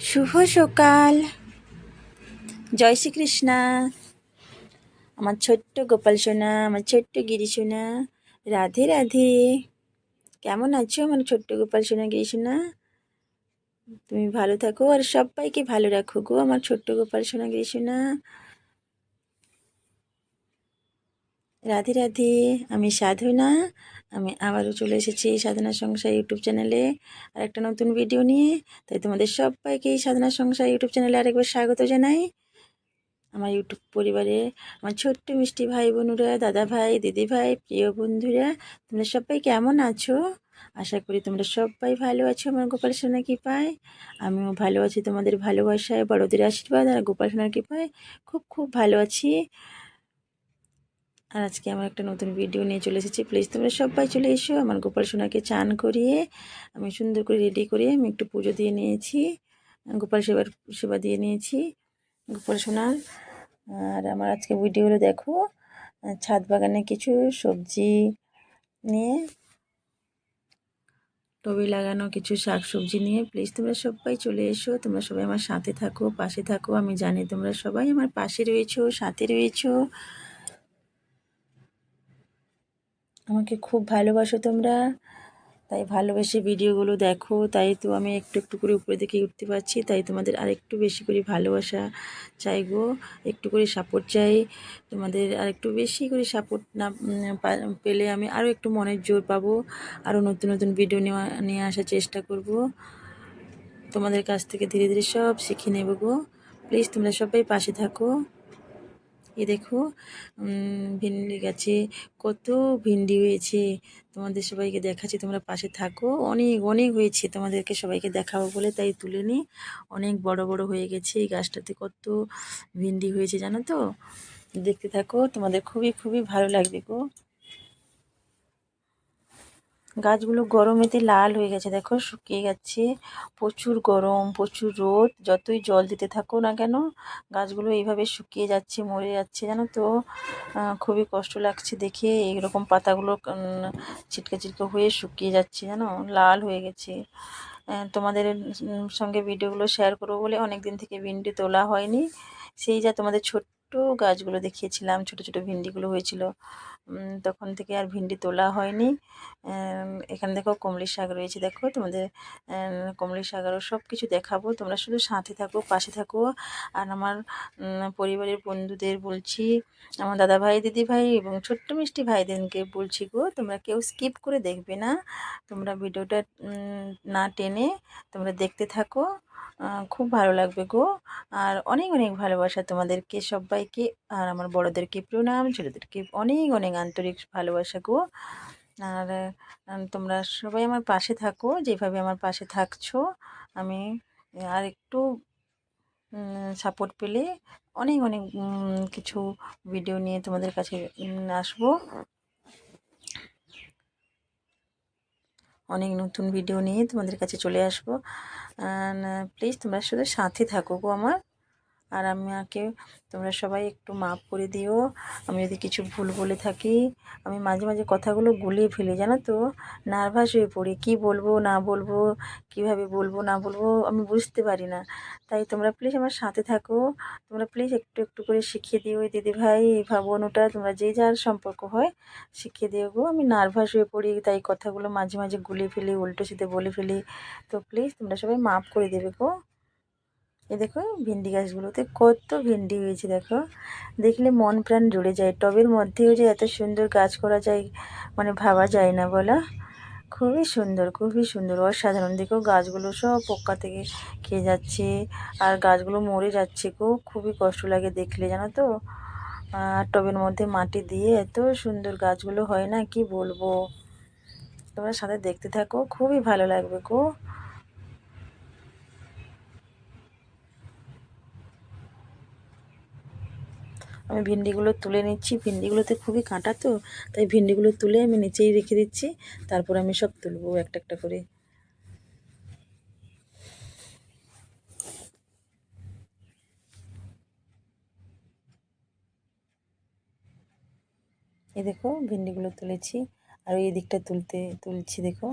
শুভ সকাল। জয় শ্রীকৃষ্ণা। আমার ছোট্ট গোপাল সোনা, আমার ছোট্ট গিরি সোনা, রাধে রাধে। কেমন আছো আমার ছোট্ট গোপাল সোনা, গিরি সোনা? তুমি ভালো থাকো আর সবাইকে ভালো রাখো গো আমার ছোট্ট গোপাল সোনা, গিরি সোনা। রাধে রাধে। আমি সাধনা। আমি আবারও চলে এসেছি সাধনা সংসার ইউটিউব চ্যানেলে। আর একটা নতুন ভিডিও নিয়ে। তাই তোমাদের সবাইকে এই সাধনা সংসার ইউটিউব চ্যানেলে আরেকবার স্বাগত জানাই। আমার ইউটিউব পরিবারে আমার ছোট্ট মিষ্টি ভাই বোনুরা, দাদা ভাই, দিদি ভাই, প্রিয় বন্ধুরা, তোমরা সবাই কেমন আছো? আশা করি তোমরা সবাই ভালো আছো। আমার গোপাল সোনা কৃপায়। আমিও ভালো আছি। তোমাদের ভালোবাসায়, বড়দের আশীর্বাদ আর গোপাল সোনার কৃপায় খুব খুব ভালো আছি। আর আজকে আমার একটা নতুন ভিডিও নিয়ে চলে এসেছি। প্লিজ তোমরা সবাই চলে এসো, আমার গোপাল সোনাকে চান করিয়ে, আমি সুন্দর করে রেডি করে আমি একটু পুজো দিয়ে নিয়েছি, গোপাল সেবার, সেবা দিয়ে নিয়েছি, গোপাল সোনার। আর আমার আজকে ভিডিওগুলো দেখো, ছাদ বাগানে কিছু সবজি নিয়ে, টবে লাগানো কিছু শাক সবজি নিয়ে। প্লিজ তোমরা সবাই চলে এসো, তোমরা সবাই আমার সাথে থাকো, পাশে থাকো। আমি জানি তোমরা সবাই আমার পাশে রয়েছো, সাথে রয়েছো। আমাকে খুব ভালোবাসো তোমরা। তাই ভালোবেসে ভিডিওগুলো দেখো। তাই তো আমি একটু একটু করে উপরে দিকে উঠতে পারছি। তাই তোমাদের আর একটু বেশি করে ভালোবাসা চাইগো একটু করে সাপোর্ট চাই। তোমাদের আর একটু বেশি করে সাপোর্ট না পেলে আমি আরও একটু মনের জোর পাবো। আরও নতুন নতুন ভিডিও নেওয়া, নিয়ে আসার চেষ্টা করব। তোমাদের কাছ থেকে ধীরে ধীরে সব শিখে নেব গো। প্লিজ তোমরা সবাই পাশে থাকো। এ দেখো ভিন্ডি গাছে কত ভিন্ডি হয়েছে। তোমাদের সবাইকে দেখাচ্ছি, তোমরা পাশে থাকো। অনেক অনেক হয়েছে, তোমাদেরকে সবাইকে দেখাবো বলে তাই তুলে নিই অনেক বড় বড় হয়ে গেছে এই গাছটাতে, কত ভিন্ডি হয়েছে জানো তো? দেখতে থাকো, তোমাদের খুবই খুবই ভালো লাগবে গো। গাছগুলো গরমেতে লাল হয়ে গেছে, দেখো শুকিয়ে গেছে। প্রচুর গরম, প্রচুর রোদ, যতই জল দিতে থাকো না কেন, গাছগুলো এইভাবে শুকিয়ে যাচ্ছে, মরে যাচ্ছে, জানো তো? খুবই কষ্ট লাগছে দেখে, এইরকম পাতাগুলো ছিটকে ছিটকে হয়ে শুকিয়ে যাচ্ছে, জানো? লাল হয়ে গেছে। তোমাদের সঙ্গে ভিডিওগুলো শেয়ার করব বলে অনেক দিন থেকে ভিন্ডি তোলা হয়নি। সেই যা তোমাদের ছোট্ট গাছগুলো দেখিয়েছিলাম, ছোট ছোট ভিন্ডিগুলো হয়েছিল। তখন থেকে আর ভিন্ডি তোলা হয়নি। এখানে দেখো কমলি শাক রয়েছে। দেখো তোমাদের কমলি শাক আরও সব কিছু দেখাবো। তোমরা শুধু সাথে থাকো, পাশে থাকো। আর আমার পরিবারের বন্ধুদের বলছি, আমার দাদা ভাই দিদি ভাই এবং ছোট্ট মিষ্টি ভাইদেরকে বলছি গো, তোমরা কেউ স্কিপ করে দেখবে না। তোমরা ভিডিওটা না টেনে তোমরা দেখতে থাকো। খুব ভালো লাগবে গো। আর অনেক অনেক ভালোবাসা তোমাদেরকে, সবাইকে। আর আমার বড়োদেরকে প্রণাম, ছেলেদেরকে অনেক অনেক আন্তরিক ভালোবাসা গো। আর তোমরা সবাই আমার পাশে থাকো, যেভাবে আমার পাশে থাকছো। আমি আর একটু সাপোর্ট পেলে অনেক অনেক কিছু ভিডিও নিয়ে তোমাদের কাছে আসব। অনেক নতুন ভিডিও নিয়ে তোমাদের কাছে চলে আসব। প্লিজ তোমরা শুধু সাথে থাকো গো আমার। আর আমাকে তোমরা সবাই একটু মাপ করে দিও। আমি যদি কিছু ভুল বলে থাকি, আমি মাঝে মাঝে কথাগুলো গুলিয়ে ফেলি, জানো তো? নার্ভাস হয়ে পড়ি, কি বলব, না বলব, কীভাবে বলব, না বলব, আমি বুঝতে পারি না। তাই তোমরা প্লিজ আমার সাথে থাকো। তোমরা প্লিজ একটু একটু করে শিখিয়ে দিও দিদি ভাই, এই ভাবন ওটা তোমরা যে যার সম্পর্ক হয়, শিখিয়ে দিও গো। আমি নার্ভাস হয়ে পড়ি, তাই কথাগুলো মাঝে মাঝে গুলিয়ে ফেলি উল্টো সিধে বলে ফেলি। তো প্লিজ তোমরা সবাই মাপ করে দেবে গো। এ দেখো ভিন্ডি গাছগুলোতে কত ভিন্ডি হয়েছে, দেখো। দেখলে মন প্রাণ জুড়ে যায়। টবের মধ্যেও যে এত সুন্দর গাছ করা যায় মানে ভাবা যায় না বলা। খুবই সুন্দর খুবই সুন্দর। অসাধারণ। দেখো গাছগুলো সব পোকা থেকে খেয়ে যাচ্ছে, আর গাছগুলো মরে যাচ্ছে গো। খুবই কষ্ট লাগে দেখলে, জানো তো। আর টবের মধ্যে মাটি দিয়ে এত সুন্দর গাছগুলো হয় না, কি বলব? তোমরা সাথে দেখতে থাকো, খুবই ভালো লাগবে গো। আমি ভিন্ডিগুলো তুলে নিচ্ছি। ভিন্ডিগুলোতে খুবই কাঁটা তো, তাই ভিন্ডিগুলো তুলে আমি নিচেই রেখে দিচ্ছি। তারপর আমি সব তুলবো একটা একটা করে। এই দেখো, ভিন্ডিগুলো তুলেছি। আর এই দিকটা তুলতে, তুলছি দেখো।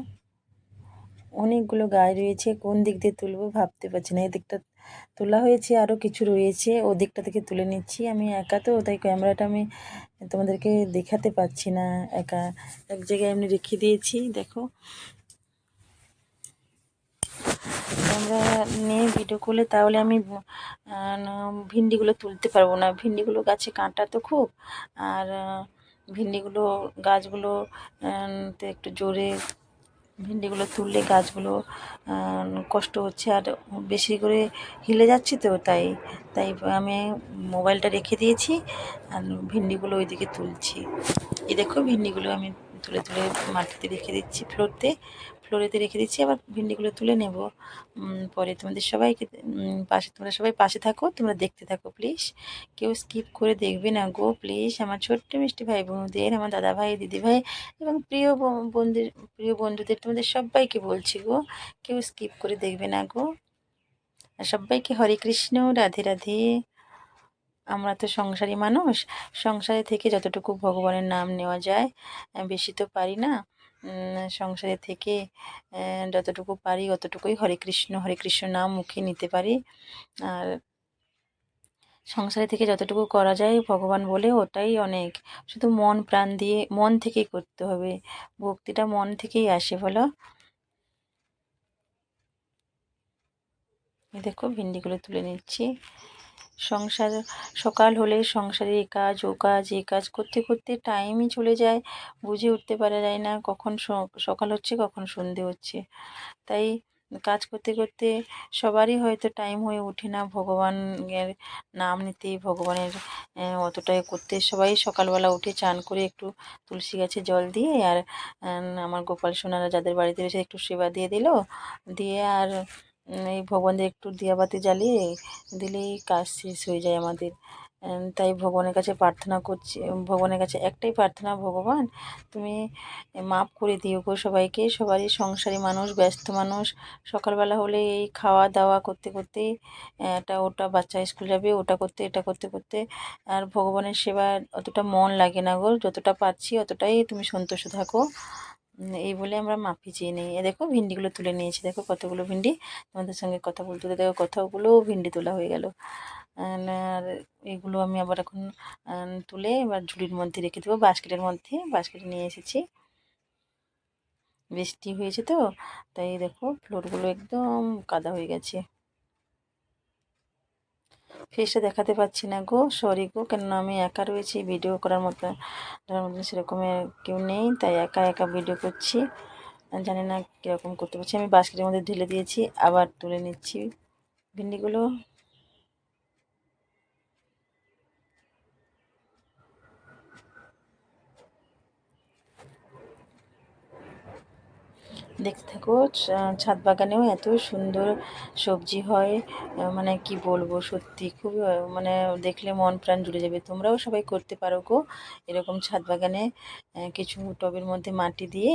অনেকগুলো গাছ রয়েছে, কোন দিক দিয়ে তুলবো ভাবতে পারছি না। এদিকটা তোলা হয়েছে আরও কিছু রয়েছে। ওদিকটা থেকে তুলে নিচ্ছি। আমি একা তো, তাই ক্যামেরাটা আমি তোমাদেরকে দেখাতে পাচ্ছি না একা। এক জায়গায় এমনি রেখে দিয়েছি, দেখো। ক্যামেরা নিয়ে ভিডিও করলে তাহলে আমি ভিন্ডিগুলো তুলতে পারব না। ভিন্ডিগুলো গাছে কাঁটা তো খুব, আর ভিন্ডিগুলো, গাছগুলো একটু জোরে ভিন্ডিগুলো তুললে গাছগুলো কষ্ট হচ্ছে আর বেশি করে হিলে যাচ্ছে তো, তাই তাই আমি মোবাইলটা রেখে দিয়েছি আর ভিন্ডিগুলো ওইদিকে তুলছি। এ দেখো ভিন্ডিগুলো আমি তুলে তুলে মাটিতে রেখে দিচ্ছি ফ্লোরতে। ফ্লোরেতে রেখে দিচ্ছি, আবার ভিন্ডিগুলো তুলে নেব। পরে তোমাদের সবাইকে পাশে, তোমরা সবাই পাশে থাকো, তোমরা দেখতে থাকো প্লিজ কেউ স্কিপ করে দেখবে না গো প্লিজ আমার ছোট্ট মিষ্টি ভাই বোনদের আমার দাদা ভাই, দিদি ভাই এবং প্রিয় বন্ধুদের প্রিয় বন্ধুদের তোমাদের সবাইকে বলছি গো, কেউ স্কিপ করে দেখবে না গো। আর সবাইকে হরে কৃষ্ণ, রাধে রাধে। আমরা তো সংসারী মানুষ, সংসারে থেকে যতটুকু ভগবানের নাম নেওয়া যায়, বেশি তো পারি না। সংসারে থেকে যতটুকু পারি অতটুকুই হরে কৃষ্ণ হরে কৃষ্ণ নাম মুখে নিতে পারি। আর সংসারে থেকে যতটুকু করা যায় ভগবান বলে ওটাই অনেক। শুধু মন প্রাণ দিয়ে, মন থেকেই করতে হবে। ভক্তিটা মন থেকেই আসে বলো। দেখো, ভিন্ডিগুলো তুলে নিচ্ছি। সংসার, সকাল হলে সংসারে এ কাজ ও কাজ, এ কাজ করতে করতে টাইমই চলে যায়, বুঝে উঠতে পারা যায় না কখন সকাল হচ্ছে, কখন সন্ধে হচ্ছে। তাই কাজ করতে করতে সবারই হয়তো টাইম হয়ে ওঠে না, ভগবানের নাম নিতে ভগবানের অতটাই করতে। সবাই সকালবেলা উঠে চান করে একটু তুলসী গাছে জল দিয়ে আর আমার গোপাল সোনারা যাদের বাড়িতে রয়েছে একটু সেবা দিয়ে দিল, দিয়ে আর এই ভগবানদের একটু দিয়াবাতি জ্বালিয়ে দিলেই কাজ শেষ হয়ে যায় আমাদের। তাই ভগবানের কাছে প্রার্থনা করছি ভগবানের কাছে একটাই প্রার্থনা, ভগবান, তুমি মাফ করে দিও গো সবাইকে। সবারই সংসারী মানুষ, ব্যস্ত মানুষ। সকালবেলা হলে এই খাওয়া দাওয়া করতে করতেই এটা ওটা বাচ্চা স্কুল যাবে, ওটা করতে, এটা করতে করতে। আর ভগবানের সেবা অতটা মন লাগে না গো। যতটা পাচ্ছি অতটাই তুমি সন্তোষ থাকো। এই বলে আমরা মাফি চেয়ে নিই। দেখো ভিন্ডিগুলো তুলে নিয়েছি। দেখো কতগুলো ভিন্ডি। তোমাদের সঙ্গে কথা বলতে দেখো কতগুলো ভিন্ডি তোলা হয়ে গেল। আর এগুলো আমি আবার এখন তুলে এবার ঝুড়ির মধ্যে রেখে দেবো। বাস্কেটের মধ্যে, বাস্কেটে নিয়ে এসেছি। বৃষ্টি হয়েছে তো, তাই দেখো ফ্লোরগুলো একদম কাদা হয়ে গেছে। ফেসটা দেখাতে পাচ্ছি না গো সরি গো, কেননা আমি একা রয়েছি ভিডিও করার মতো করার মতো সেরকম কেউ নেই, তাই একা একা ভিডিও করছি। জানি না কীরকম করতে পারছি। আমি বাস্কেটের মধ্যে ঢেলে দিয়েছি, আবার তুলে নিচ্ছি, ভিন্ডিগুলো। দেখতে থাকো ছাদ বাগানেও এত সুন্দর সবজি হয় মানে কি বলব সত্যি আহ, মানে দেখলে মন প্রাণ জুড়ে যাবে। তোমরাও সবাই করতে পারো গো এরকম ছাদ বাগানে কিছু টবের মধ্যে মাটি দিয়ে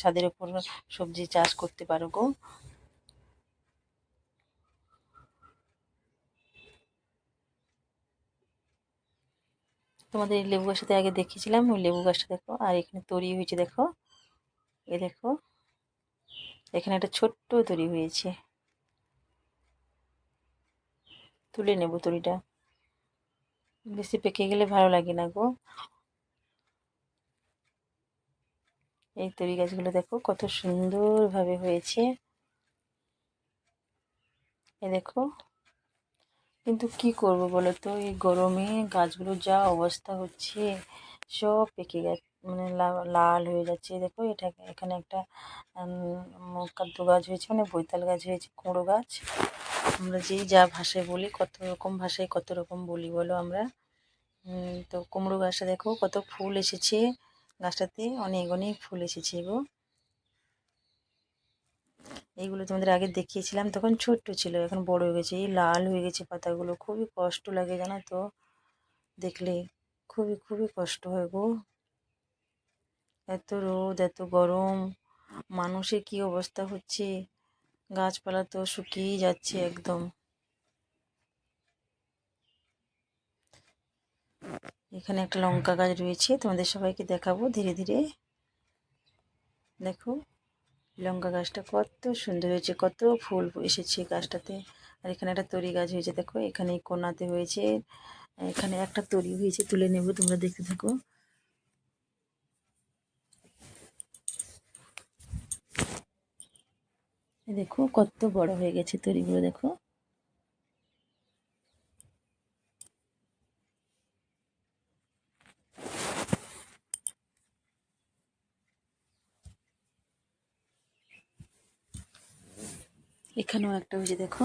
ছাদের উপর সবজি চাষ করতে পারো গো। তোমাদের এই লেবু গাছটাতে আগে দেখিয়েছিলাম ওই লেবু গাছটা দেখো আর এখানে তৈরি হয়েছে দেখো। এ দেখো, এখানে একটা ছোট্ট তৈরি হয়েছে। তুলে নেব তরিটা। বেশি পেকে গেলে ভালো লাগে না গো। এই তরি গাছগুলো দেখো কত সুন্দরভাবে হয়েছে। এ দেখো, কিন্তু কি করব বলো তো? এই গরমে গাছগুলোর যা অবস্থা হচ্ছে, সব পেকে গেছে। মানে লাল হয়ে যাচ্ছে। দেখো, এটা এখানে একটা কাদ্দু গাছ হয়েছে মানে বৈতাল গাছ হয়েছে, কুঁড়ো গাছ। আমরা যেই যা ভাষায় বলি, কত রকম ভাষায় কত রকম বলি বলো আমরা। তো কুমড়ো গাছটা দেখো, কত ফুল এসেছে গাছটাতে, অনেক অনেক ফুল এসেছে গো। এইগুলো তোমাদের আগে দেখিয়েছিলাম, তখন ছোট্ট ছিল, এখন বড় হয়ে গেছে, এই লাল হয়ে গেছে পাতাগুলো। খুবই কষ্ট লাগে জানো তো, দেখলে। খুবই খুবই কষ্ট হয় গো। এত রোদ, এত গরম, মানুষের কি অবস্থা হচ্ছে? গাছপালা তো শুকিয়েই যাচ্ছে একদম। এখানে একটা লঙ্কা গাছ রয়েছে, তোমাদের সবাইকে দেখাবো ধীরে ধীরে। দেখো, লঙ্কা গাছটা কত সুন্দর হয়েছে, কত ফুল এসেছে গাছটাতে। আর এখানে একটা তরি গাছ হয়েছে, দেখো, এখানে কোনাতে হয়েছে। এখানে একটা তরি হয়েছে, তুলে নেব, তোমরা দেখতে থাকো। দেখো কত বড় হয়ে গেছে তরিগুলো, দেখো। এখানেও একটা হয়েছে, দেখো।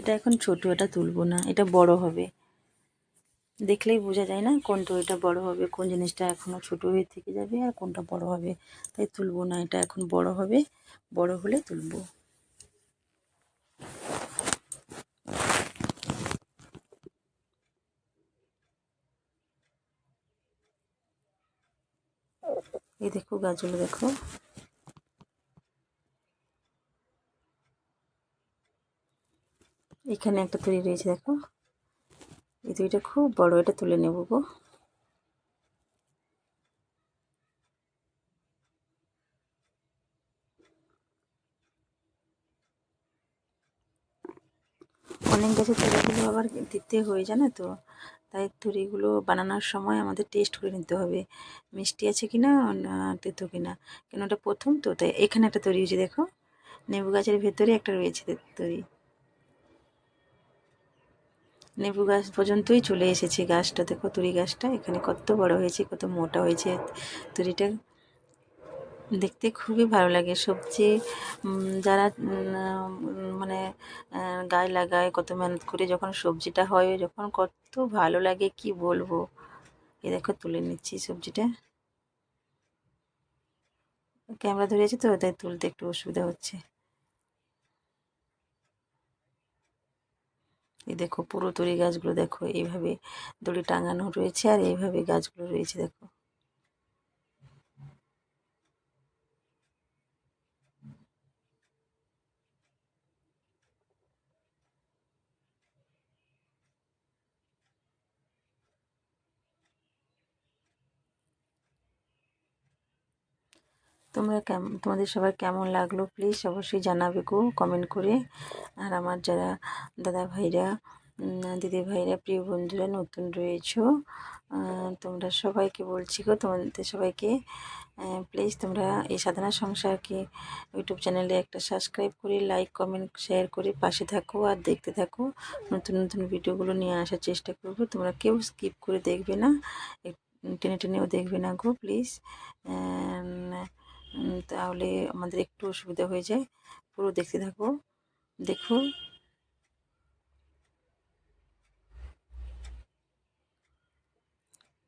এটা এখন ছোট, এটা তুলবো না, এটা বড় হবে। দেখলেই বোঝা যায় না কোনটা এটা বড় হবে, কোন জিনিসটা এখনও ছোট হয়ে থেকে যাবে আর কোনটা বড় হবে। তাই তুলবো না, এটা এখন বড় হবে, বড় হলে তুলবো। এই দেখো গাছগুলো দেখো। এখানে একটা তৈরি রয়েছে, দেখো। এই দুইটা খুব বড়, এটা তুলে নেব গো। অনেক গাছের তুলিগুলো আবার দিতে হয়ে যায় না তো? তাই তুরিগুলো বানানোর সময় আমাদের টেস্ট করে নিতে হবে। মিষ্টি আছে কি না তেতো কি না কেন ওটা প্রথম তো, তাই এখানে একটা তৈরি হয়েছে, দেখো। নেবু গাছের ভেতরে একটা রয়েছে তৈরি। লেবু গাছ পর্যন্তই চলে এসেছে গাছটা দেখো তুরি গাছটা, এখানে কত বড় হয়েছে, কত মোটা হয়েছে তুরিটা দেখতে খুবই ভালো লাগে। সবজি যারা মানে গায়ে লাগায়, কত মেহনত করে যখন সবজিটা হয়, যখন কত ভালো লাগে, কি বলব? এ দেখো, তুলে নিচ্ছি সবজিটা। ক্যামেরা ধরেছে তো, তাই তুলতে একটু অসুবিধা হচ্ছে। এই দেখো পুরো তরি গাছগুলো দেখো, এইভাবে দড়ি টাঙানো রয়েছে আর এইভাবে গাছগুলো রয়েছে, দেখো। তোমরা কেমন তোমাদের সবার কেমন লাগল? প্লিজ অবশ্যই জানাবে গো কমেন্ট করে। আর আমার যারা দাদা ভাইরা দিদি ভাইরা, প্রিয় বন্ধুরা নতুন রয়েছো তোমরা সবাইকে বলছি গো, তোমাদের সবাইকে প্লিজ তোমরা এই সাধনা সংসারকে ইউটিউব চ্যানেলে একটা সাবস্ক্রাইব করে লাইক কমেন্ট শেয়ার করে পাশে থাকো আর দেখতে থাকো। নতুন নতুন ভিডিওগুলো নিয়ে আসার চেষ্টা করব। তোমরা কেউ স্কিপ করে দেখবে না টেনে টেনেও দেখবে না গো প্লিজ তাহলে আমাদের একটু অসুবিধা হয়ে যায়। পুরো দেখতে থাকো। দেখো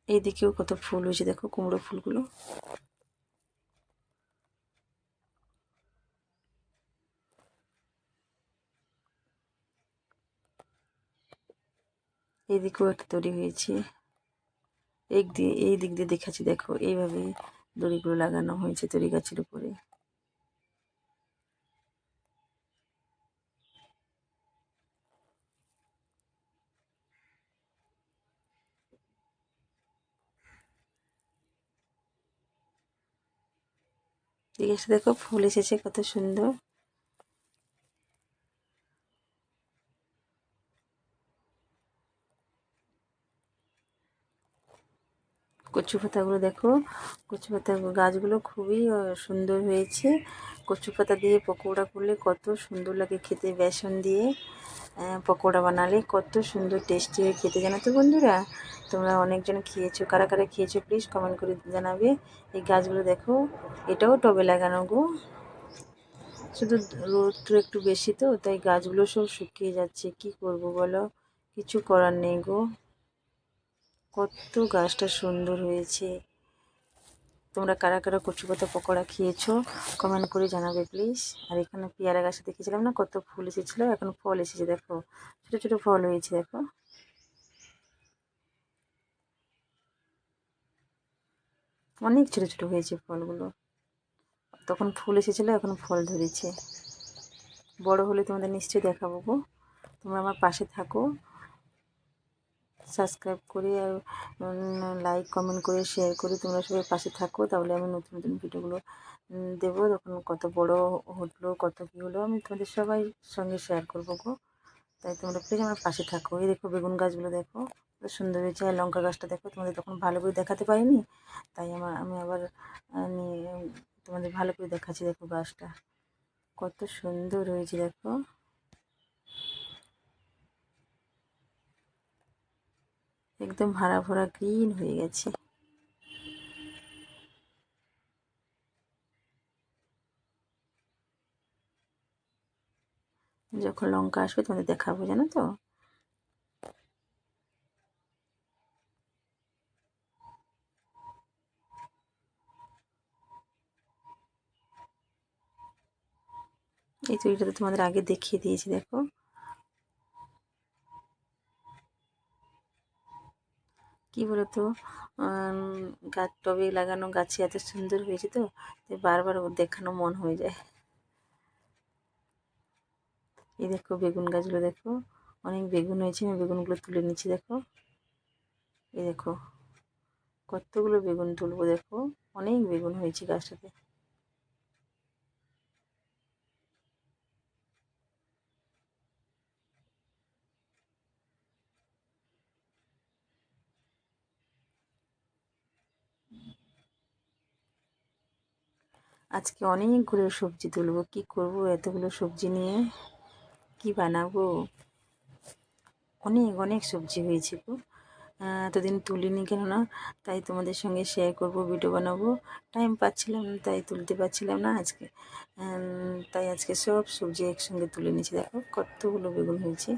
এইদিকেও কত ফুল হয়েছে, দেখো কুমড়ো ফুলগুলো। এইদিকেও একটা তৈরি হয়েছে। এই দিক দিয়ে দেখাচ্ছি, দেখো। এইভাবে দড়িগুলো লাগানো হয়েছে তরি গাছের উপরে। দেখো ফুল এসেছে কত সুন্দর। কচু পাতাগুলো দেখো। কচু পাতা গাছগুলো খুবই সুন্দর হয়েছে। কচু পাতা দিয়ে পকোড়া করলে কত সুন্দর লাগে খেতে, বেসন দিয়ে পকোড়া বানালে। কত সুন্দর টেস্টি হয়ে খেতে। জানো তো বন্ধুরা, তোমরা অনেকজন খেয়েছো, কারা কারা খেয়েছো প্লিজ কমেন্ট করে জানাবে। এই গাছগুলো দেখো, এটাও টবে লাগানো গো। শুধু রোদটা একটু বেশি তো, তাই গাছগুলো সব শুকিয়ে যাচ্ছে। কি করব বলো? কিছু করার নেই গো। কত গাছটা সুন্দর হয়েছে। তোমরা কারা কারা কচু পাতা পকোড়া খেয়েছো কমেন্ট করে জানাবে প্লিজ আর এখানে পেয়ারা গাছে দেখেছিলাম না, কত ফুল এসেছিল, এখন ফল এসেছে, দেখো। ছোটো ছোটো ফল হয়েছে, দেখো। অনেক ছোটো ছোটো হয়েছে ফলগুলো। তখন ফুল এসেছিল, এখন ফল ধরেছে। বড় হলে তোমাদের নিশ্চয়ই দেখাবো গো। তোমরা আমার পাশে থাকো। সাবস্ক্রাইব করে আর লাইক কমেন্ট করে শেয়ার করে তোমরা সবাই পাশে থাকো। তাহলে আমি নতুন নতুন ভিডিওগুলো দেবো। তখন কত বড় হলো, কত কী হলো, আমি তোমাদের সবাই সঙ্গে শেয়ার করব গো। তাই তোমরা প্লিজ আমার পাশে থাকো। এই দেখো বেগুন গাছগুলো দেখো সুন্দর হয়েছে। আর লঙ্কা গাছটা দেখো, তোমাদের তখন ভালো করে দেখাতে পারিনি। তাই আমার, আমি আবার তোমাদের ভালো করে দেখাচ্ছি দেখো গাছটা। কত সুন্দর হয়েছে দেখো। একদম হারা ভরা গ্রিন হয়ে গেছে। যখন লঙ্কা আসবে তোমাদের দেখাবো, জানো তো? এই তৈরিটা তো তোমাদের আগে দেখিয়ে দিয়েছি, দেখো। কি বলতো? গাছ টবে লাগানো গাছে এত সুন্দর হয়েছে তো বারবার দেখানো মন হয়ে যায়। এই দেখো বেগুন গাছগুলো দেখো, অনেক বেগুন হয়েছে, আমি বেগুনগুলো তুলে নিচ্ছি দেখো। এই দেখো, কতগুলো বেগুন তুলবো দেখো, অনেক বেগুন হয়েছে গাছটাতে। আজকে অনেকগুলো সবজি তুলব। কি করব এতগুলো সবজি নিয়ে? কি বানাবো? অনেক অনেক সবজি হয়েছে গো। এতদিন তুলিনি কেননা, তাই তোমাদের সঙ্গে শেয়ার করব ভিডিও বানাবো। টাইম পাচ্ছিলাম না তাই তুলতে পারছিলাম না আজকে। তাই আজকে সব সবজি একসঙ্গে তুলে নিয়েছি। দেখো কতগুলো বেগুন হয়েছে।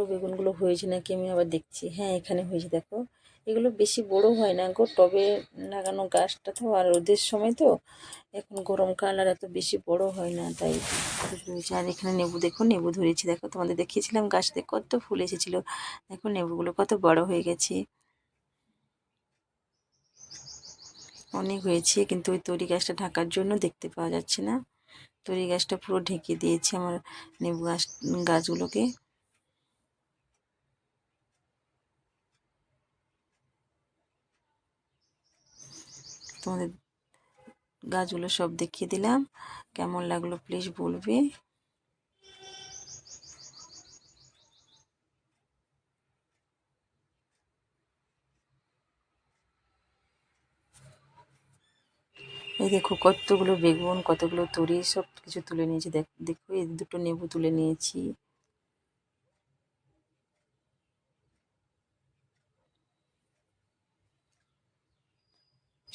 আরও বেগুনগুলো হয়েছে নাকি আমি আবার দেখছি। হ্যাঁ এখানে হয়েছে, দেখো। এগুলো বেশি বড় হয় না গো, টবে লাগানো গাছটা তো, আর রোদের সময় তো এখন গরমকাল আর এত বেশি বড় হয় না, তাই হয়েছে। আর এখানে নেবু, দেখো, নেবু ধরেছি, দেখো, তোমাদের দেখিয়েছিলাম গাছতে কত ফুল এসেছিল। দেখো, নেবুগুলো কত বড় হয়ে গেছে। অনেক হয়েছে, কিন্তু ওই তরি গাছটা ঢাকার জন্য দেখতে পাওয়া যাচ্ছে না। তরি গাছটা পুরো ঢেকে দিয়েছে আমার নেবু গাছ, গাছগুলোকে। তোমাদের গাছগুলো সব দেখিয়ে দিলাম। কেমন লাগল প্লিজ বলবে। এই দেখো কতগুলো বেগুন, কতগুলো তরি সব কিছু তুলে নিয়েছি। দেখ, দেখো, এই দুটো নেবু তুলে নিয়েছি।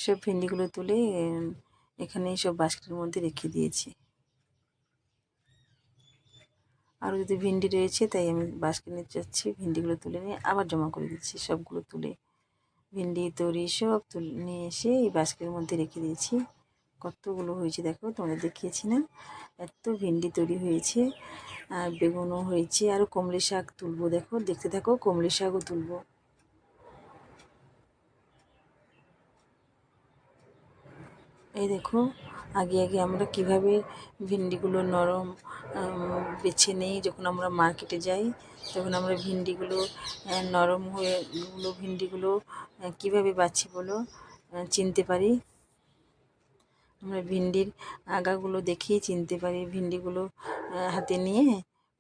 সব ভেন্ডিগুলো তুলে এখানে সব বাস্কেটের মধ্যে রেখে দিয়েছি। আরও যদি ভেন্ডি রয়েছে, তাই আমি বাস্কেট নিয়ে যাচ্ছি, ভেন্ডিগুলো তুলে নিয়ে আবার জমা করে দিচ্ছি, সবগুলো তুলে। ভেন্ডি তরি সব তুলে নিয়ে এসে এই বাস্কেটের মধ্যে রেখে দিয়েছি। কতগুলো হয়েছে দেখো, তোমাদের দেখিয়েছি না। এত ভেন্ডি তৈরি হয়েছে, আর বেগুনও হয়েছে, আরও কমলি শাক তুলবো দেখো, দেখতে থাকো, কমলি শাকও তুলবো। এই দেখো, আগে আগে আমরা কীভাবে ভিন্ডিগুলো নরম বেছে নেই যখন আমরা মার্কেটে যাই, তখন আমরা ভিন্ডিগুলো নরম হয়ে, গুলো ভিন্ডিগুলো কীভাবে বাছি বলো? চিনতে পারি? আমরা ভিন্ডির আগাগুলো দেখেই চিনতে পারি, ভিন্ডিগুলো হাতে নিয়ে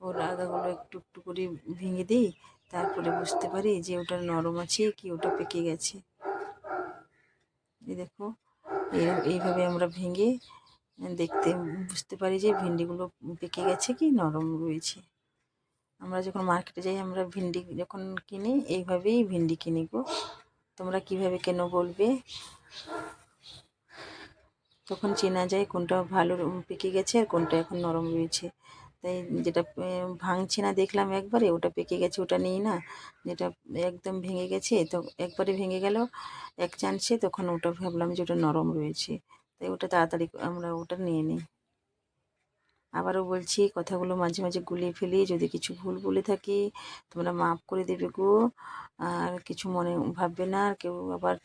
ওর আগাগুলো একটু একটু করে ভেঙে দিই, তারপরে বুঝতে পারি যে ওটা নরম আছে কি ওটা পেকে গেছে। এই দেখো এইভাবে আমরা ভেঙে দেখতে বুঝতে পারি যে ভিন্ডিগুলো পেকে গেছে কি নরম রয়েছে। আমরা যখন মার্কেটে যাই, আমরা ভিন্ডি যখন কিনি, এইভাবেই ভিন্ডি কিনি গো। তোমরা কীভাবে কেন বলবে? তখন চেনা যায় কোনটা ভালো পেকে গেছে আর কোনটা এখন নরম রয়েছে। তাই যেটা ভাঙছে না দেখলাম একবারে, ওটা পেকে গেছে, ওটা নিই না। যেটা একদম ভেঙে গেছে, তো একবারে ভেঙে গেল, এক চান্সে তখন ওটা ভাবলাম যে ওটা নরম রয়েছে। তাই ওটা তাড়াতাড়ি, আমরা ওটা নিয়ে নিই। আবারও বলছি, কথাগুলো মাঝে মাঝে গুলিয়ে ফেলি, যদি কিছু ভুল বলে থাকি, তোমরা মাফ করে দেবে গো। আর কিছু মনে ভাববে না, আর কেউ আবার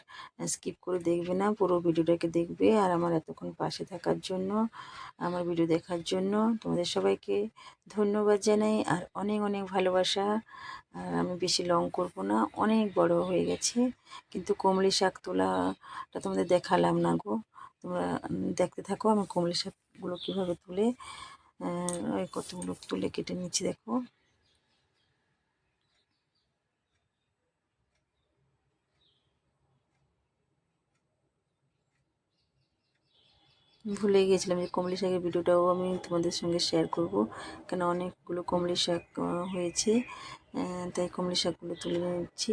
স্কিপ করে দেখবে না, পুরো ভিডিওটাকে দেখবে। আর আমার এতক্ষণ পাশে থাকার জন্য, আমার ভিডিও দেখার জন্য তোমাদের সবাইকে ধন্যবাদ জানাই, আর অনেক অনেক ভালোবাসা। আর আমি বেশি লং করব না, অনেক বড় হয়ে গেছে, কিন্তু কমলি শাক তোলাটা তোমাদের দেখালাম না গো। তোমরা দেখতে থাকো, আমি কমলি শাকগুলো কীভাবে তুলে ওই কতগুলো তুলে কেটে নিচ্ছি দেখো। ভুলে গিয়েছিলাম যে কমলি শাকের ভিডিওটাও আমি তোমাদের সঙ্গে শেয়ার করব কেন অনেকগুলো কমলি শাক হয়েছে। আহ, তাই কমলি শাকগুলো তুলে নিচ্ছি।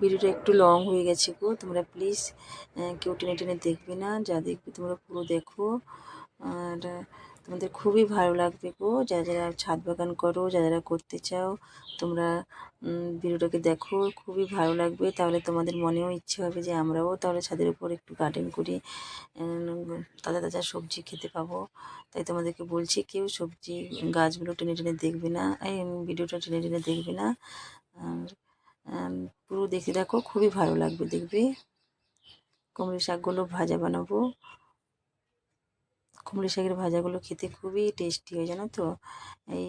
ভিডিওটা একটু লং হয়ে গেছে গো। তোমরা প্লিজ কেউ টেনে টেনে দেখবে না। যা দেখবে তোমরা পুরো দেখো। আর, তোমাদের খুবই ভালো লাগবে গো। যারা যারা ছাদ বাগান করো যারা যারা করতে চাও, তোমরা ভিডিওটাকে দেখো। খুবই ভালো লাগবে। তাহলে তোমাদের মনেও ইচ্ছে হবে যে আমরাও তাহলে ছাদের উপর একটু গার্ডেন করি। তাজা তাজা সবজি খেতে পাবো। তাই তোমাদেরকে বলছি, কেউ সবজি, গাছগুলো টেনে টেনে দেখবে না। এই, ভিডিওটা টেনে টেনে দেখবে না। আর পুরো দেখে দেখো, খুবই ভালো লাগবে দেখবে। কুমড়ি শাকগুলো ভাজা বানাবো। কুমড়ি শাকের ভাজাগুলো খেতে খুবই টেস্টি হয়, জানো তো? এই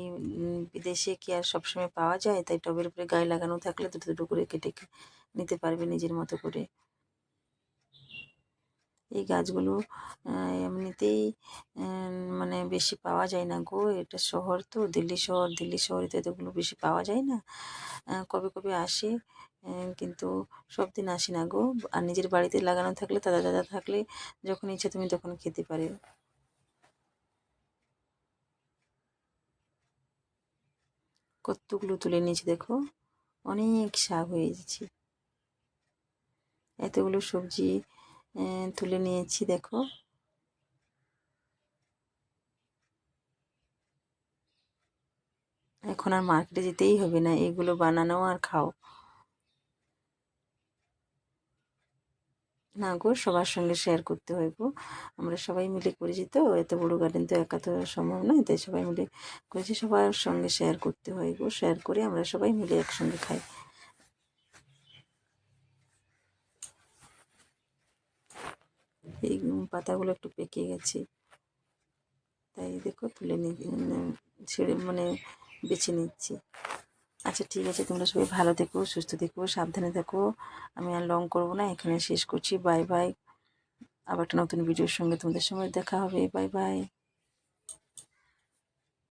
বিদেশে কি আর সবসময় পাওয়া যায়? তাই টবের উপরে গায়ে লাগানো থাকলে দুটো দুটো করে কেটে নিতে পারবে নিজের মতো করে। এই গাছগুলো এমনিতেই মানে বেশি পাওয়া যায় না গো। এটা শহর তো, দিল্লি শহর, দিল্লি শহরে তো এতগুলো বেশি পাওয়া যায় না। কবে কবে আসে কিন্তু সব দিন আসে না গো। আর নিজের বাড়িতে লাগানো থাকলে, তাজা তাজা থাকলে যখন ইচ্ছে তুমি তখন খেতে পারে। কতগুলো তুলে নিয়েছি দেখো, অনেক শাক হয়ে যাচ্ছে এতগুলো সবজি তুলে নিয়েছি, দেখো। এখন আর মার্কেটে যেতেই হবে না, এগুলো বানানো আর খাও। না গো, সবার সঙ্গে শেয়ার করতে হয় গো। আমরা সবাই মিলে করেছি তো, এত বড় গার্ডেন তো একা তো সম্ভব নয়, তাই সবাই মিলে করেছি, সবার সঙ্গে শেয়ার করতে হয় গো। শেয়ার করে আমরা সবাই মিলে একসঙ্গে খাই। এই পাতাগুলো একটু পেকে গেছে। তাই দেখো তুলে নি ছেড়ে মানে বেছে নিচ্ছি। আচ্ছা ঠিক আছে, তোমরা সবাই ভালো থেকো, সুস্থ থেকো, সাবধানে থেকো। আমি আর লং করব না, এখানে শেষ করছি। বাই বাই আবার একটা নতুন ভিডিওর সঙ্গে তোমাদের সময় দেখা হবে। Bye bye